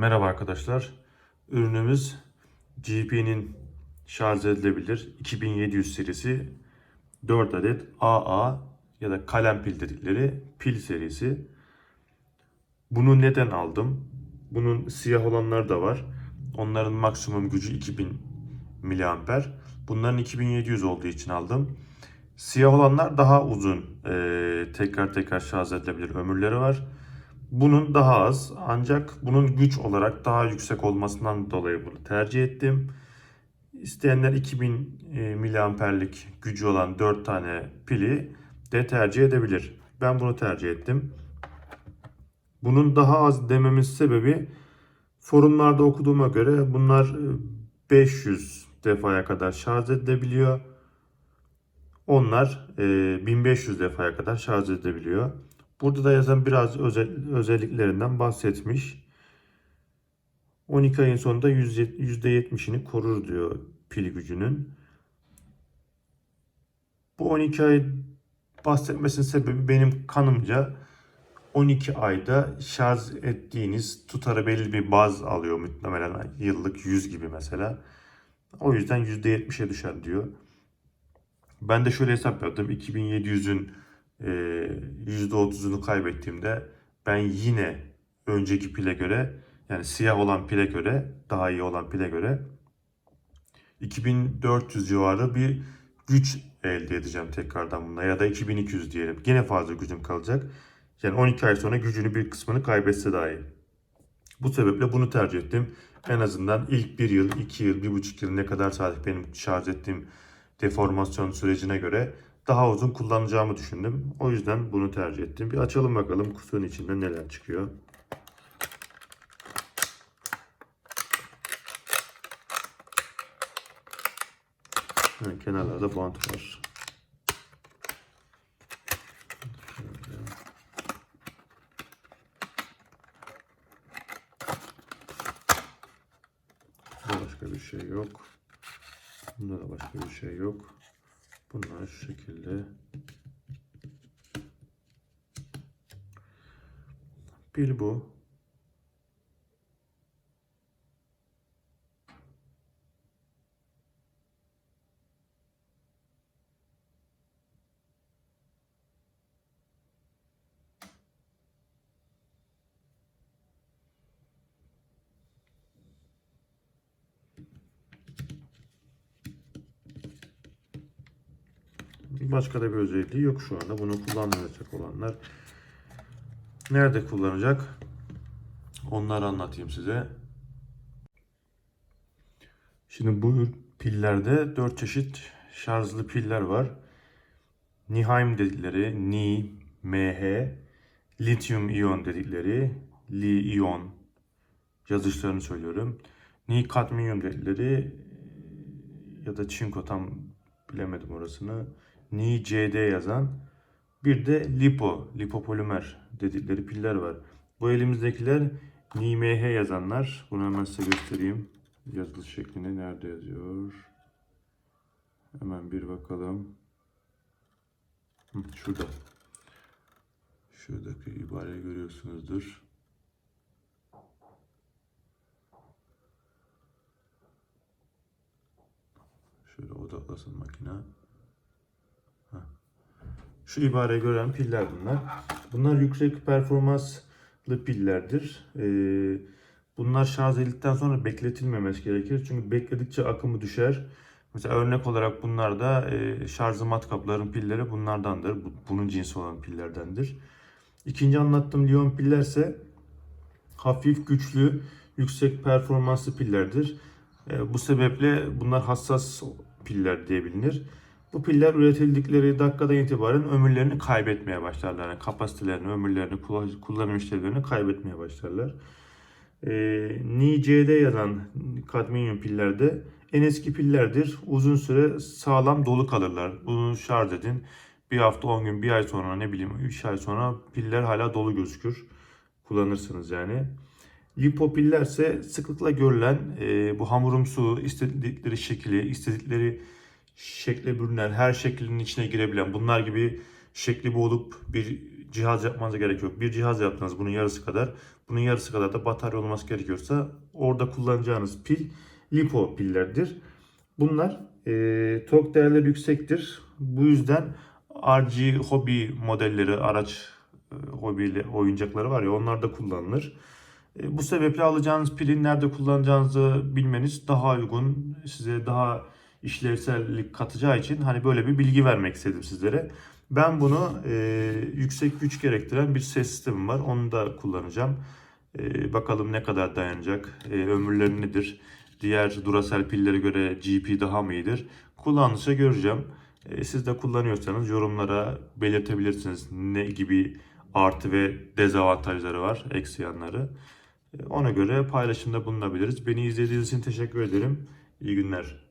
Merhaba arkadaşlar. Ürünümüz GP'nin şarj edilebilir 2700 serisi 4 adet AA ya da kalem pil dedikleri pil serisi. Bunu neden aldım? Bunun siyah olanları da var. Onların maksimum gücü 2000 miliamper. Bunların 2700 olduğu için aldım. Siyah olanlar daha uzun eee, tekrar tekrar şarj edilebilir ömürleri var. Bunun daha az ancak bunun güç olarak daha yüksek olmasından dolayı bunu tercih ettim. İsteyenler 2000 e, miliamperlik gücü olan 4 tane pili de tercih edebilir. Ben bunu tercih ettim. Bunun daha az dememin sebebi forumlarda okuduğuma göre bunlar e, 500 defaya kadar şarj edilebiliyor. Onlar e, 1500 defaya kadar şarj edilebiliyor. Burada da yazan biraz özel, özelliklerinden bahsetmiş. 12 ayın sonunda %70'ini korur diyor pil gücünün. Bu 12 ay bahsetmesinin sebebi benim kanımca 12 ayda şarj ettiğiniz tutarı belli bir baz alıyor muhtemelen yıllık 100 gibi mesela. O yüzden %70'e düşer diyor. Ben de şöyle hesap yaptım. 2700'ün e, %30'unu kaybettiğimde ben yine önceki pile göre yani siyah olan pile göre daha iyi olan pile göre 2400 civarı bir güç elde edeceğim tekrardan bunda ya da 2200 diyelim. Gene fazla gücüm kalacak. Yani 12 ay sonra gücünü bir kısmını kaybetse dahi. Bu sebeple bunu tercih ettim. En azından ilk bir yıl, iki yıl, bir buçuk yıl ne kadar saat benim şarj ettiğim deformasyon sürecine göre daha uzun kullanacağımı düşündüm. O yüzden bunu tercih ettim. Bir açalım bakalım kutunun içinde neler çıkıyor. Ha, kenarlarda bant var. Başka bir şey yok. Bunda da başka bir şey yok. Bunlar şu şekilde. Pil bu. Başka da bir özelliği yok şu anda. Bunu kullanmayacak olanlar. Nerede kullanacak? Onları anlatayım size. Şimdi bu pillerde 4 çeşit şarjlı piller var. Niheim dedikleri, Ni, MH, lityum iyon dedikleri, Li iyon yazışlarını söylüyorum. Ni kadmiyum dedikleri ya da çinko tam bilemedim orasını. Ni CD yazan bir de lipo, lipopolimer dedikleri piller var. Bu elimizdekiler Ni MH yazanlar. Bunu hemen size göstereyim. Yazılış şeklini nerede yazıyor? Hemen bir bakalım. Şurada. Şuradaki ibareyi görüyorsunuzdur. Şöyle odaklasın makine. Şu ibareyi gören piller bunlar. Bunlar yüksek performanslı pillerdir. Ee, bunlar şarj edildikten sonra bekletilmemesi gerekir. Çünkü bekledikçe akımı düşer. Mesela örnek olarak bunlar da e, şarjlı matkapların pilleri bunlardandır. Bu- Bunun cinsi olan pillerdendir. İkinci anlattığım liyon piller ise hafif, güçlü, yüksek performanslı pillerdir. E, bu sebeple bunlar hassas piller diye bilinir. Bu piller üretildikleri dakikadan itibaren ömürlerini kaybetmeye başlarlar. Yani kapasitelerini, ömürlerini, kullan- kullanım işlevlerini kaybetmeye başlarlar. E, NiCD yazan kadmiyum pillerde en eski pillerdir. Uzun süre sağlam dolu kalırlar. Bunu şarj edin. Bir hafta, 10 gün, bir ay sonra ne bileyim 3 ay sonra piller hala dolu gözükür. Kullanırsınız yani. Lipopiller ise sıklıkla görülen e, bu hamurumsu istedikleri şekli, istedikleri şekle bürünen, her şeklinin içine girebilen, bunlar gibi şekli bu olup bir cihaz yapmanıza gerek yok. Bir cihaz yaptınız bunun yarısı kadar. Bunun yarısı kadar da batarya olması gerekiyorsa orada kullanacağınız pil lipo pillerdir. Bunlar e, tork değerleri yüksektir. Bu yüzden RG hobi modelleri, araç e, hobi oyuncakları var ya onlar da kullanılır. E, bu sebeple alacağınız pilin nerede kullanacağınızı bilmeniz daha uygun, size daha işlevsellik katacağı için hani böyle bir bilgi vermek istedim sizlere. Ben bunu e, yüksek güç gerektiren bir ses sistemi var. Onu da kullanacağım. E, bakalım ne kadar dayanacak, e, ömürleri nedir, diğer Duracell pillere göre GP daha mı iyidir? Kullanışa göreceğim. E, siz de kullanıyorsanız yorumlara belirtebilirsiniz ne gibi artı ve dezavantajları var, eksi yanları. Ona göre paylaşımda bulunabiliriz. Beni izlediğiniz için teşekkür ederim. İyi günler.